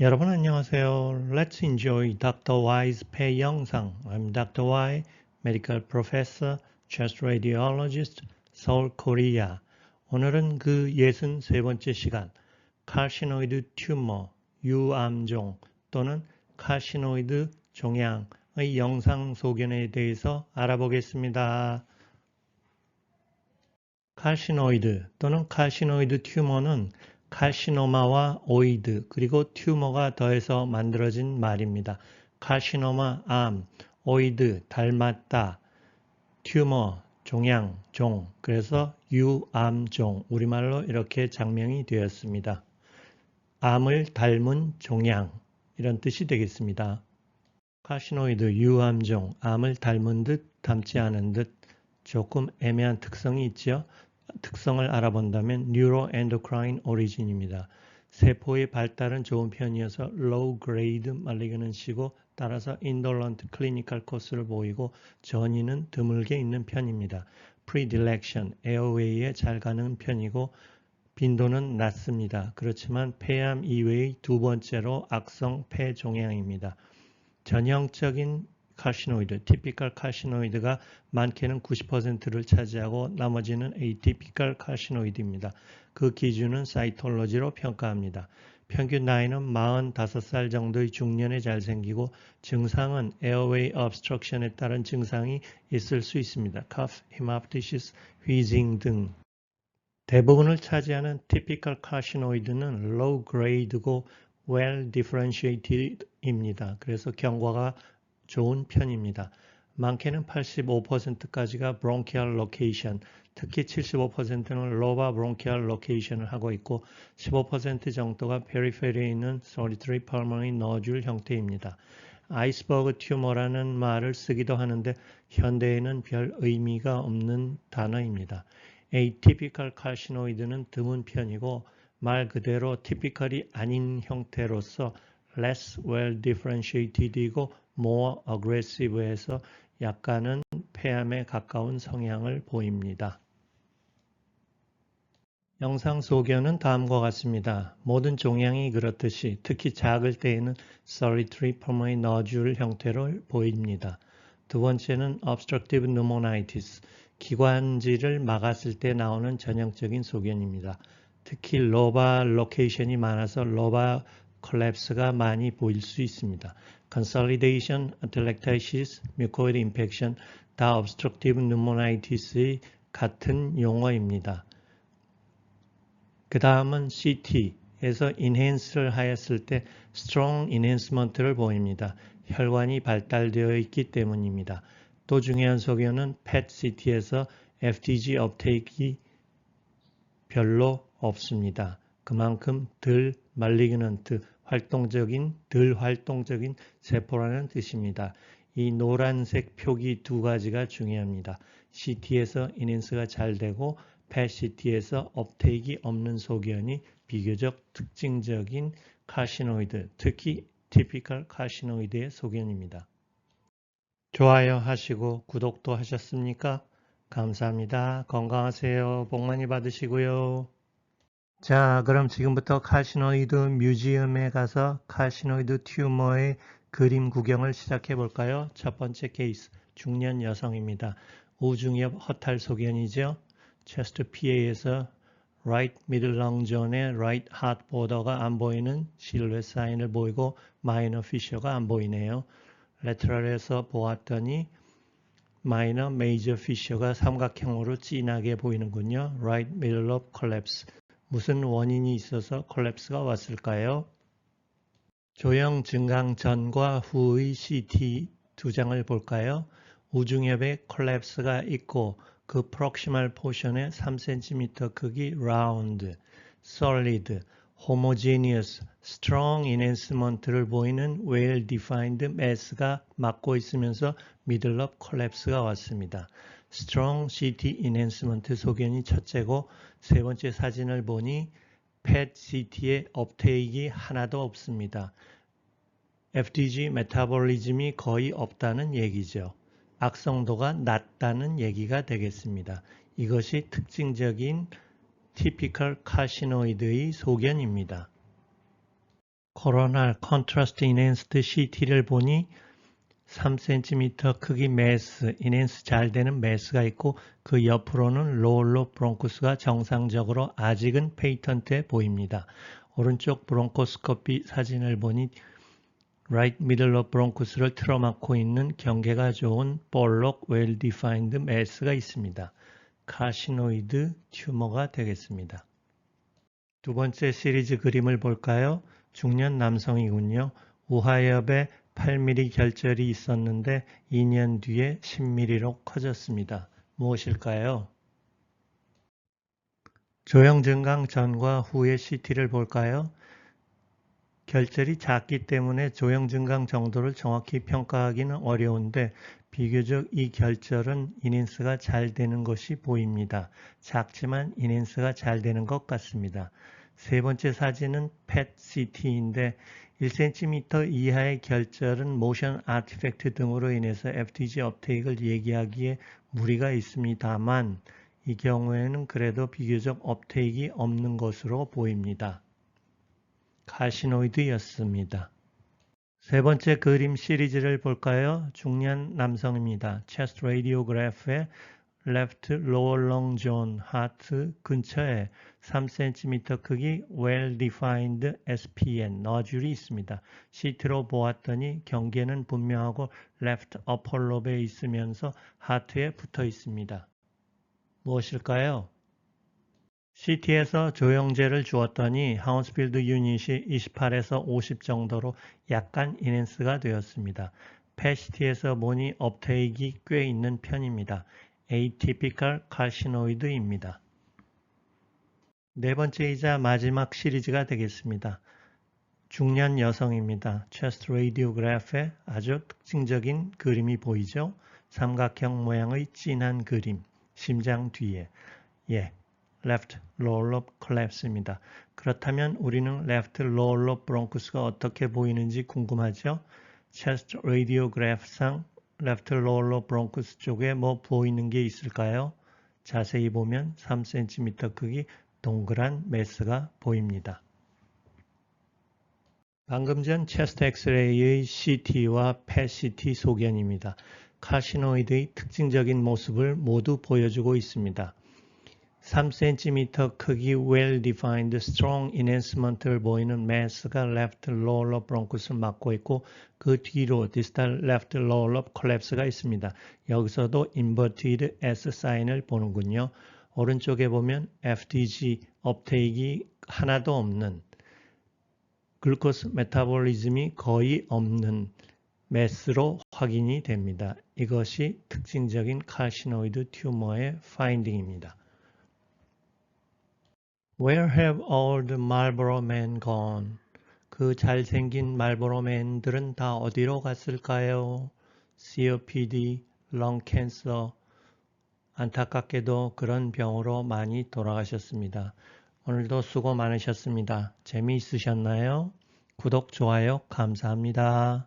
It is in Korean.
여러분 안녕하세요. Let's enjoy Dr. Y's 폐 영상. I'm Dr. Y, Medical Professor, Chest Radiologist, 서울 코리아. 오늘은 그 63번째 시간, 카시노이드 튜머, 유암종 또는 카시노이드 종양의 영상 소견에 대해서 알아보겠습니다. 칼시노이드 또는 칼시노이드 튜머는 칼시노마와 오이드 그리고 튜머가 더해서 만들어진 말입니다. 칼시노마 암, 오이드 닮았다, 튜머 종양 종 그래서 유암종 우리말로 이렇게 장명이 되었습니다. 암을 닮은 종양 이런 뜻이 되겠습니다. 카시노이드 유암종 암을 닮은 듯 닮지 않은 듯 조금 애매한 특성이 있죠. 특성을 알아본다면 neuroendocrine origin입니다. 세포의 발달은 좋은 편이어서 low grade malignancy고 따라서 indolent clinical course를 보이고 전이는 드물게 있는 편입니다. predilection, airway에 잘 가는 편이고 빈도는 낮습니다. 그렇지만 폐암 이외의 두 번째로 악성 폐종양입니다. 전형적인 칼시노이드, 티피컬 칼시노이드가 많게는 90%를 차지하고 나머지는 에이티피컬 칼시노이드입니다. 그 기준은 사이톨로지로 평가합니다. 평균 나이는 45살 정도의 중년에 잘 생기고 증상은 에어웨이 obstruction에 따른 증상이 있을 수 있습니다. cough, hemoptysis, wheezing 등. 대부분을 차지하는 typical carcinoid는 low grade고 well differentiated입니다. 그래서 경과가 좋은 편입니다. 많게는 85%까지가 bronchial location, 특히 75%는 lobar bronchial location을 하고 있고 15% 정도가 periphery에 있는 solitary pulmonary nodule 형태입니다. 아이스버그 튜머라는 말을 쓰기도 하는데 현대에는 별 의미가 없는 단어입니다. atypical carcinoid는 드문 편이고 말 그대로 typical이 아닌 형태로서 less well differentiated이고 more aggressive에서 약간은 폐암에 가까운 성향을 보입니다. 영상 소견은 다음과 같습니다. 모든 종양이 그렇듯이 특히 작을 때에는 solitary pulmonary nodule 형태로 보입니다. 두 번째는 obstructive pneumonitis, 기관지를 막았을 때 나오는 전형적인 소견입니다. 특히 로바 로케이션이 많아서 로바 콜랩스가 많이 보일 수 있습니다. Consolidation, atelectasis, mucoid infection 다 obstructive pneumonitis의 같은 용어입니다. 그 다음은 CT에서 enhance를 하였을 때 strong enhancement를 보입니다. 혈관이 발달되어 있기 때문입니다. 또 중요한 소견은 PET-CT에서 FDG 업테이크이 별로 없습니다. 그만큼 덜 말리그넌트 활동적인 덜 활동적인 세포라는 뜻입니다. 이 노란색 표기 두 가지가 중요합니다. CT에서 인핸스가 잘 되고 PET-CT에서 업테이크 없는 소견이 비교적 특징적인 카시노이드, 특히 티피컬 카시노이드의 소견입니다. 좋아요 하시고 구독도 하셨습니까? 감사합니다. 건강하세요. 복 많이 받으시고요. 자, 그럼 지금부터 카시노이드 뮤지엄에 가서 카시노이드 튜머의 그림 구경을 시작해 볼까요? 첫 번째 케이스, 중년 여성입니다. 우중엽 허탈 소견이죠. 체스트 PA에서 right middle lung zone의 right heart border가 안 보이는 실루엣 사인을 보이고 마이너 피셔가 안 보이네요. 레트럴에서 보았더니 마이너 메이저 피셔가 삼각형으로 진하게 보이는군요. right middle lobe collapse. 무슨 원인이 있어서 콜랩스가 왔을까요? 조형 증강 전과 후의 CT 두 장을 볼까요? 우중엽에 콜랩스가 있고 그 프록시말 포션에 3cm 크기 라운드, solid, homogeneous, strong enhancement를 보이는 well defined mass가 막고 있으면서 of collapse가 왔습니다. Strong CT enhancement 소견이 첫째고 세 번째 사진을 보니 PET CT의 업테이크 하나도 없습니다. FDG 메타볼리즘이 거의 없다는 얘기죠. 악성도가 낮다는 얘기가 되겠습니다. 이것이 특징적인 티피컬 카시노이드의 소견입니다. 코로나 컨트라스트 인핸스드 CT를 보니 3cm 크기 메스, 인핸스 잘 되는 메스가 있고 그 옆으로는 로울로 브론코스가 정상적으로 아직은 페이턴트해 보입니다. 오른쪽 브론코스코피 사진을 보니 right middle 브론코스를 틀어막고 있는 경계가 좋은 볼록 well defined 메스가 있습니다. 카시노이드 튜머가 되겠습니다. 두 번째 시리즈 그림을 볼까요? 중년 남성이군요. 우하엽에 8mm 결절이 있었는데 2년 뒤에 10mm로 커졌습니다. 무엇일까요? 조형 증강 전과 후의 CT를 볼까요? 결절이 작기 때문에 조형 증강 정도를 정확히 평가하기는 어려운데 비교적 이 결절은 이넨스가 잘 되는 것이 보입니다. 작지만 이넨스가 잘 되는 것 같습니다. 세 번째 사진은 PET-CT인데 1cm 이하의 결절은 모션 아티팩트 등으로 인해서 FTG 업테이크를 얘기하기에 무리가 있습니다만 이 경우에는 그래도 비교적 업테이크이 없는 것으로 보입니다. 카시노이드였습니다. 세 번째 그림 시리즈를 볼까요? 중년 남성입니다. 체스트 라디오그래프에 left lower long zone 하트 근처에 3cm 크기 well-defined SPN 너줄이 있습니다. 시트로 보았더니 경계는 분명하고 left upper lobe에 있으면서 하트에 붙어 있습니다. 무엇일까요? CT에서 조영제를 주었더니 하운스필드 유닛이 28에서 50 정도로 약간 인핸스가 되었습니다. 패시티에서 보니 업테이크이 꽤 있는 편입니다. Atypical carcinoid입니다. 네 번째이자 마지막 시리즈가 되겠습니다. 중년 여성입니다. chest radiograph에 아주 특징적인 그림이 보이죠? 삼각형 모양의 진한 그림, 심장 뒤에. 예, left lower collapse입니다. 그렇다면 우리는 left lower bronchus가 어떻게 보이는지 궁금하죠? chest radiograph상 lower lobe bronchus 쪽에 뭐 보이는 게 있을까요? 자세히 보면 3cm 크기 동그란 메스가 보입니다. 방금 전 체스트 엑스레이의 CT와 PET-CT 소견입니다. 카시노이드의 특징적인 모습을 모두 보여주고 있습니다. 3cm 크기 well-defined strong enhancement를 보이는 mass가 left lower lobe bronchus을 막고 있고 그 뒤로 distal left lower lobe collapse가 있습니다. 여기서도 inverted S 사인을 보는군요. 오른쪽에 보면 FDG 업테이크 하나도 없는 글루코스 메타볼리즘이 거의 없는 메스로 확인이 됩니다. 이것이 특징적인 카시노이드 튜머의 파인딩입니다. Where have all the Marlboro men gone? 그 잘생긴 말보로 맨들은 다 어디로 갔을까요? COPD, lung cancer, 안타깝게도 그런 병으로 많이 돌아가셨습니다. 오늘도 수고 많으셨습니다. 재미있으셨나요? 구독, 좋아요 감사합니다.